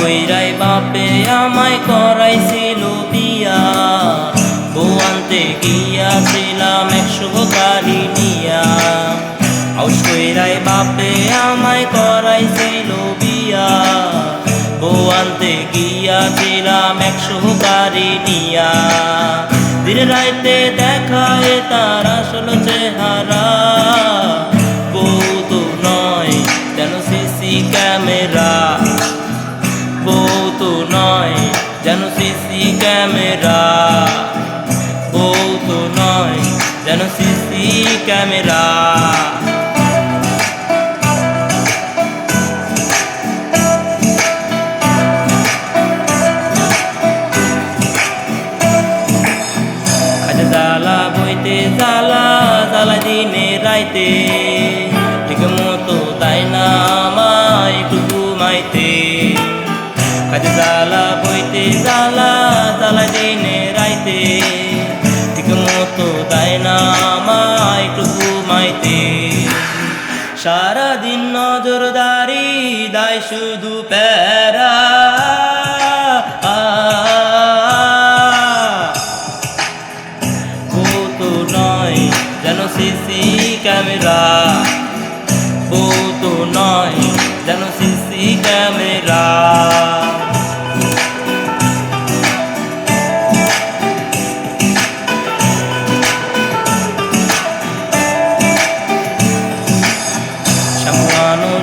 কইরাই বাপে আমায় করাইছিল বিয়া। বউ আনতে গিয়াছিলাম একশো গাড়ি নিয়া। আউস কইরাই বাপে আমায় করাইছিল বিয়া। বউ আনতে গিয়াছিলাম একশো গাড়ি নিয়া। দিনে রাইতে দেখায় তার আসল চেহারা। বউ তো নয়, যেন সিসি ক্যামেরা। যেন সিসি ক্যামেরা। বউ তো নয়, যেন সিসি ক্যামেরা। জ্বালা বইতে জ্বালা জ্বালা দিনে রাইতে। ঠিক মতো তাই না আমায় একটু ঘুমাইতে। কাজে জ্বালা জ্বালা জ্বালা দিনে রাইতে। ঠিক মতো তাই না আমায়, একটু ঘুমাইতে। সারাদিন নজরদারি দায় শুধু প্যারা। তো নয় যেন সিসি ক্যামেরা। বউ তো নয় যেন সিসি ক্যামেরা।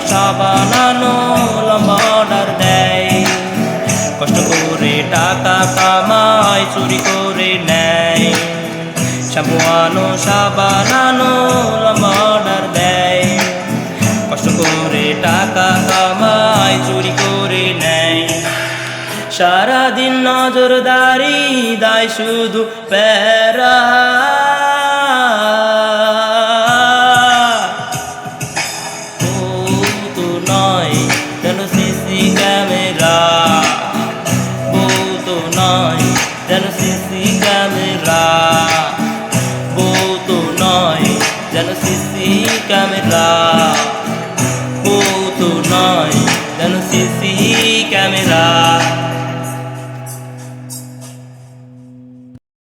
সাবানো সাবানানো লম্বা অর্ডার দেয়। কষ্ট করে টাকা কামায়, চুরি করে নেয়। সাবানো সাবানানো লম্বা অর্ডার দেয়। কষ্ট করে টাকা কামায়, চুরি করে নেয়। সারাদিন নজরদারি, দায় শুধু প্যারা। যেন সিসি ক্যামেরা। বউ নয়, যেন সিসি ক্যামেরা। বউ নয়, যেন সিসি ক্যামেরা। বউ নয়, যেন সিসি ক্যামেরা।